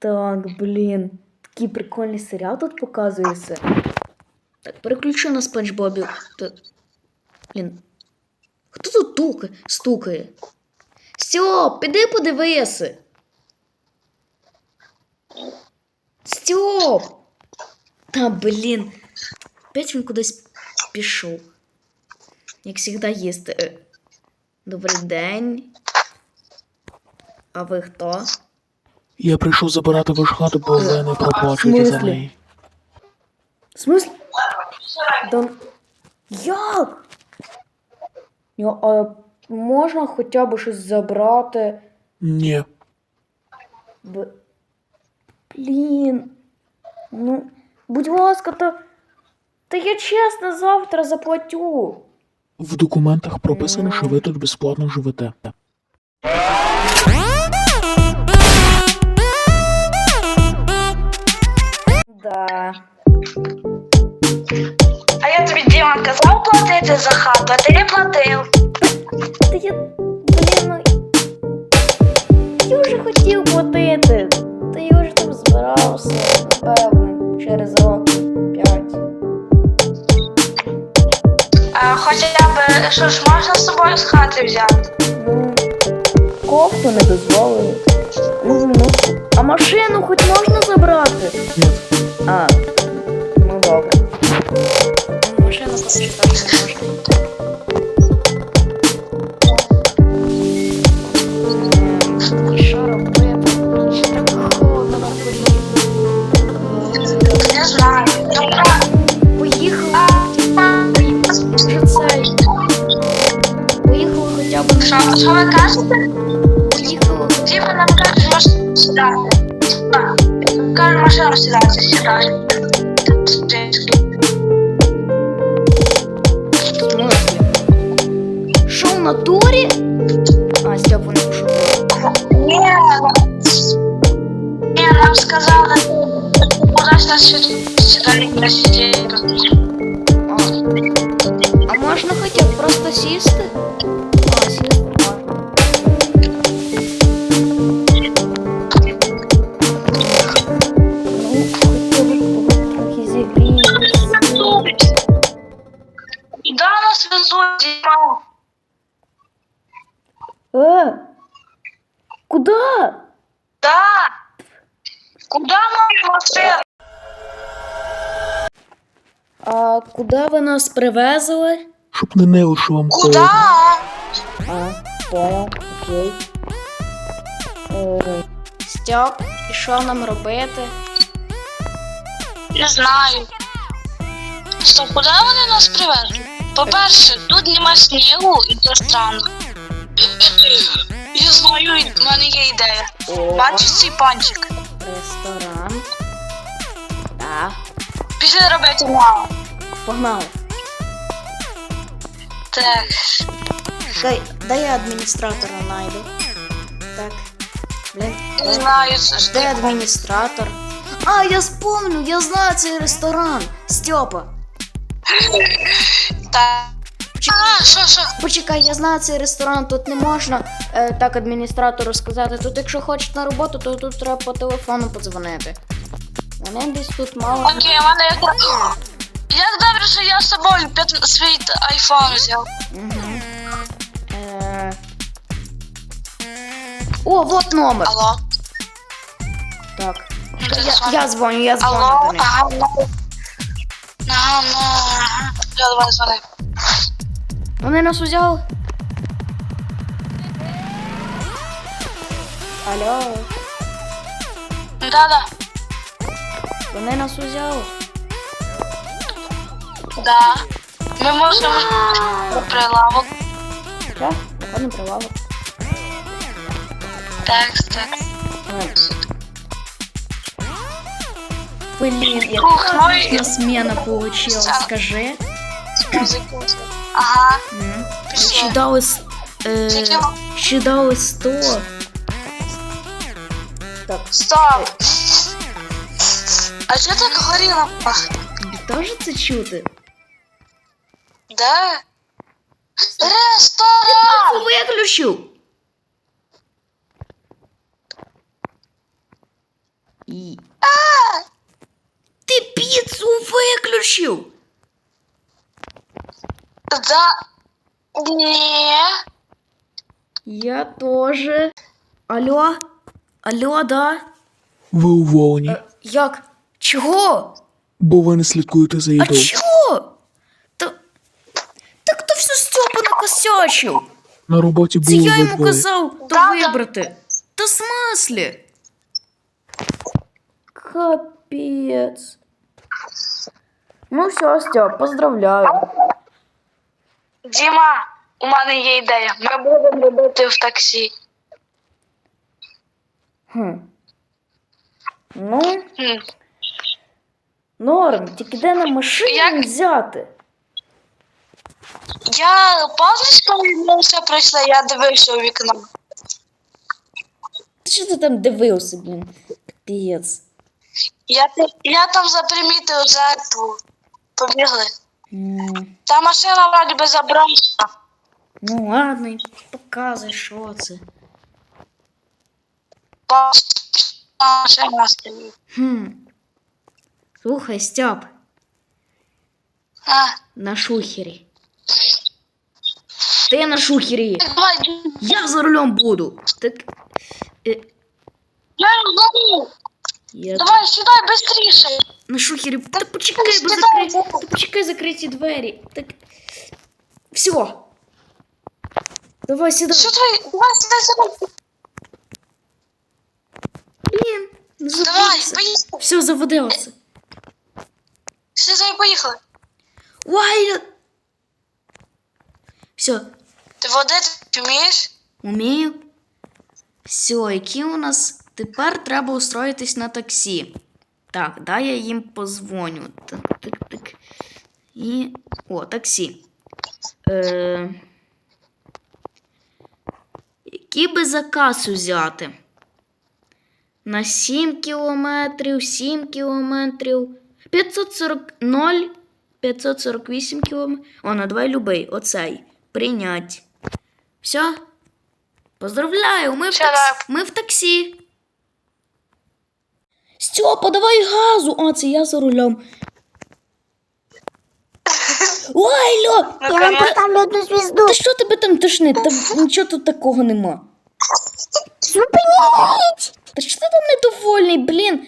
Так, блін. Такий прикольний серіал тут показується. Так, переключу на Спанч Бобі. Та- Блін. Хто тут тука- стукає? Стьоп, піди подивися. Стьоп! Та блін. Опять він кудись пішов. Як завжди їсти. Добрий день. А ви хто? Я прийшов забирати ваш хату, бо ви не проплачуєте за неї. В смысле? Да... Як? Я, а можна хоча б щось забрати? Ні. Б... Блін. Ну, будь ласка, та... Та я чесно завтра заплатю. В документах прописано, що ви тут безплатно живете. Да. А я тобі Діма казав платити за хату, а ти не платив. Та я. Блін, ну. Я вже хотів платити. Та я вже там збирався, напевно, через років п'ять. А хоча б що ж можна з собою з хати взяти? Ну, кофту не дозволили. Ну, ну, а машину хоч можна забрати? Ні. А, ну добре. Машину почитати можна. Натурі? А, Степа не пішов. Ні, нам сказали, кудись нас сюди не. Куда? Да. Куда моя машина? А куди ви нас привезли? Щоб не нило, що вам Куда? холодно. А, понял, окей. Е, Стьоп, і що нам робити? Не знаю. Стоп, куди вони нас привезли? По-перше, тут нема снігу і це странно. Я знаю, в мене є ідея. О, Бачиш цей пончик? ресторан. Так, Пішли робити мало. погнали. Так. Дай, дай я адміністратора найду. Так. Блін, Не знаю, це ж де ти. адміністратор? А, я спомню, я знаю цей ресторан. Стьопа. Так. А, що, що? Почекай, я знаю цей ресторан, тут не можна е, так адміністратору сказати. Тут, якщо хочеш на роботу, то тут треба по телефону подзвонити. Вони десь тут мало. Окей, у мене як... Як добре, що я з собою п'ят- свій айфон взяв. Угу. Е... О, вот номер. Алло. Так. Ну, Я, я дзвоню, я дзвоню до Алло, них. ага, ну. Ага, ну. Я давай дзвони. Вони нас узяли. Алло, Да-да. вони нас узяли. Да. Ми можемо прилавок. Так, виходимо прилавок. Так, так. Блін, яка Ух, ну і- отлична смена получилась, Так. скажи. Музику. Ага. М. Пішли. Ще дали, с- е, Скільки? ще дали 100. Так, Стоп. А що так горіло пахне? тобі теж це чути? Да? Ресторан! Виключив! І... Ти піцу виключив! Да. Ні. Я тоже. Алло? Алло, да? Ви уволені, Е, як? Чого? бо ви не слідкуєте за А їдою. чого? Та... Так то все Степа накосячив. На роботі Це було я ви йому двоє. казав то Да-да. вибрати. Та смислі? Капець. Ну все, Степ, поздравляю. Діма, у мене є ідея. Ми будемо робити в таксі. Хм. Ну, Хм. норм, тільки де на машину Як? взяти? Я пам'ятаєш, коли ми все прийшли, я дивився у вікно. Ти Що ти там дивився, блін? Капець. Я, я там запримітив жертву. Побігли. М, Та машина вроді би забрала. Ну ладно, і показуй, що це. Машина стоїть. Хм. Слухай, Степ, А, на шухері. Ти на шухері. давай, Я за рулем буду. Так. Е, я говорю. я Давай, сідай швидше. на шухері. Та почекай, бо сідай. Та почекай закриті двері. Так. Все. Давай сюди. Що твої? Давай, сідай, сідай. Блін, не Давай, поїхали. Все, заводилося. Сідай, поїхали. Ой! Все, Ти водити вмієш? Умію. Все, які у нас тепер треба устроїтись на таксі. Так, дай я їм позвоню. Так, так, так. І. О, таксі. Е... Який би заказ взяти? На 7 кілометрів, 7 кілометрів, 540, 0, 548 кілометрів. О, на давай любий, оцей. Прийнять. Все? Поздравляю, ми в, Все, таксі. ми в таксі. Степа, давай газу. А, це я за рулем. Ой, Льо! Ну, Я вам конечно. поставлю одну звізду. Та що тебе там тошнить? Та нічого тут такого нема. Зупиніть! Та що ти там недовольний, блін?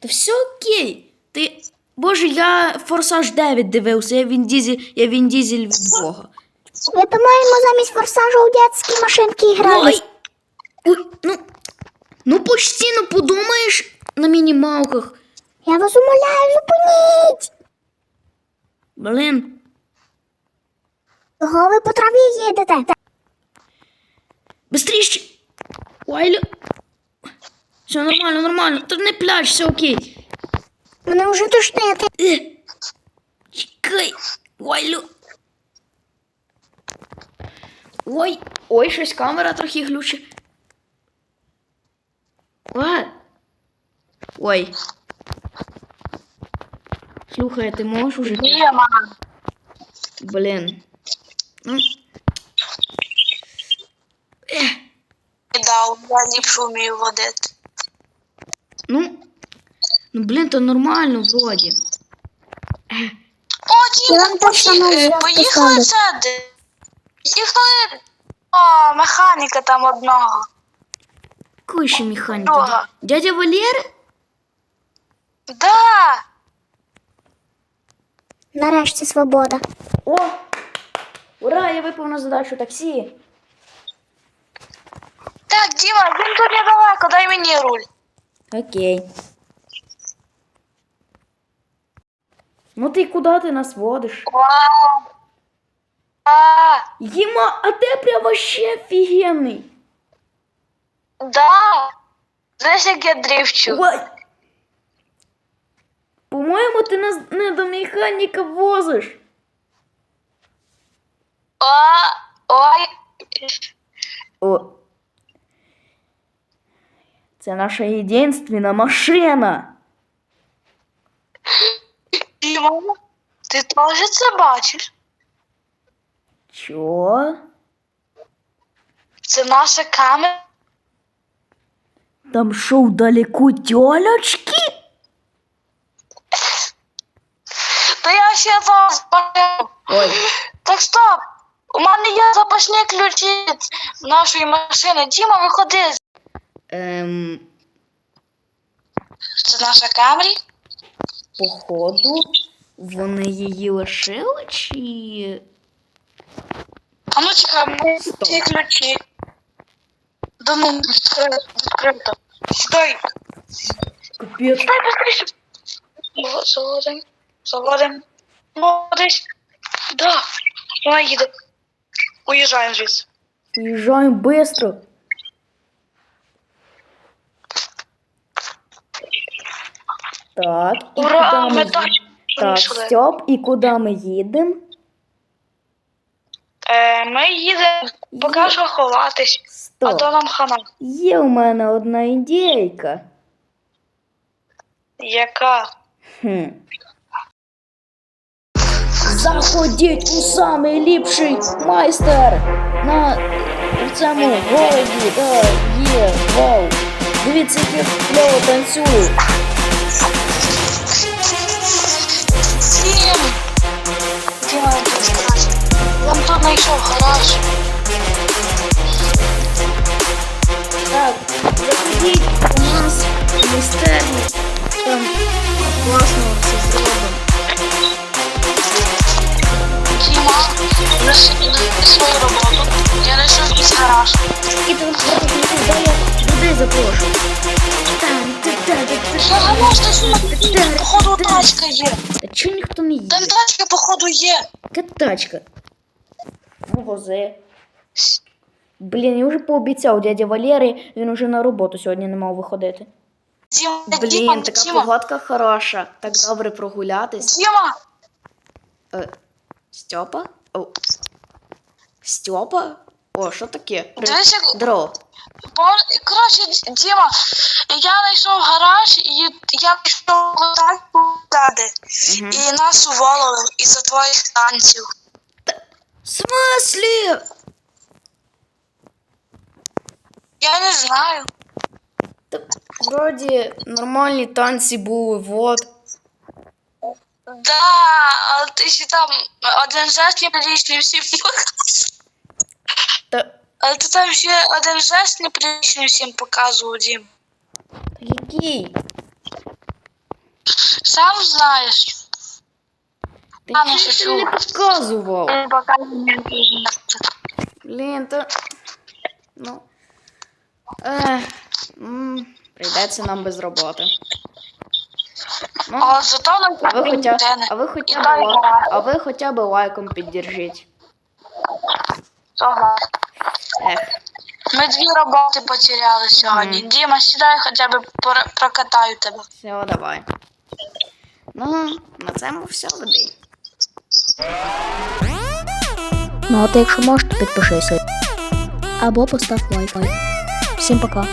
Та все окей. Ти. Боже, я Форсаж 9 дивився, я Він Дізель, я Він Дізель від Бога. Ви, по-моєму, замість форсажу у дитячі машинки грали. Ой. Ой, ну, ну почти, ну подумаєш на мінімалках. Я вас умоляю, зупиніть. Блін, Чого ви по траві їдете? быстріше. Ой, Лю... Все нормально, нормально. Та не пляж, все окей. Мене вже тошнити. Е, чекай. Ой, Лю... Ой, ой, щось камера трохи глючить. Ой. Ой. Слухай, а ти можеш уже? Діма. Блін. Ну. Ех, Да, я ліпше вмію водити. ну. Ну, блін, то нормально вроді. О, Я Діма, вам точно поїхали, можу поїхали поставити. сяди. Поїхали. О, механіка там одного. Якої ще механіки? Друга. Дядя Валєр? Да. Нарешті свобода. О! Ура, я виповнив задачу таксі. Так, Діма, він тут недалеко, дай мені руль. Окей. Ну ти куди ти нас водиш? Вау. А, Єма, а ти прям вообще офігенний. да. Знаєш, як я дрівчу? Ой. По-моєму, ти нас не до механіка возиш. О, ой. О. Це наша єдинственна машина. Діма, ти теж це бачиш? Чо? Це наша камера. Там шоу далеко тёлочки? Та я ще зараз бачу. Ой, Так стоп! У мене є запасні ключі нашої машини. Діма, виходи. ем, Це наша Камрі? походу, вони її лишили чи. А ну чекай, ми Стоп. ці ключі. Да ну, відкрито, відкрито. Сідай, Капець. сідай быстріше. О, Заводим. Молодець. Да, вона їде. Уїжджаємо звідси. Уезжаем быстро. Так, і Ура, куди ми ми так Так, вийшли. Стьоп, і куди ми їдемо? Е, ми їдемо поки що ховатись, а Стоп. то нам хана. Є у мене одна ідейка. Яка? Хм. Заходіть у самий ліпший майстер на цьому городі. Да, є, вау. Дивіться, як кльово танцюю. Діма, я тут знайшов гараж. Так, заходіть у нас в майстерню. Там класно все зроблено. Діма, лише свою роботу. Я знайшов якийсь гараж. І там людей запрошую. Я. Походу тачка є. Та чого ніхто не їде? Там тачка, походу, є. Яка тачка? Вози. Блін, я вже пообіцяв дяді Валері, він уже на роботу сьогодні не мав виходити. Діма, Діма, така Діма. погодка хороша. Так добре прогулятись. Діма, Е, Стьопа? О. Стьопа? О, що таке? дивись, як Коротше, Діма, я знайшов гараж і я пішов тачку дати. Угу. І нас уволили із-за твоїх танців. В смислі? Я не знаю. Та, вроді нормальні танці були, вот. Да, але ти ще там один жест неприличний всім показував. Та, Але ти там ще один жест неприличний всім показував, Дім. та який? Сам знаєш. Та А, ну, ти не показував. Він показує мені. Блін, то. Ну. Ех, м, прийдеться нам без роботи. Ну, Але зато на а ви хоча, а ви І хоча б, дай а ви хоча б лайком піддержіть. Ага. Ех, Ми дві роботи потеряли сьогодні. Мгм. Діма, сідай, хоча б прокатаю тебе. все, давай. Ну, на цьому все веди. Ну, а ти якщо можеш, то підпишися. Або постав лайк. Всім пока.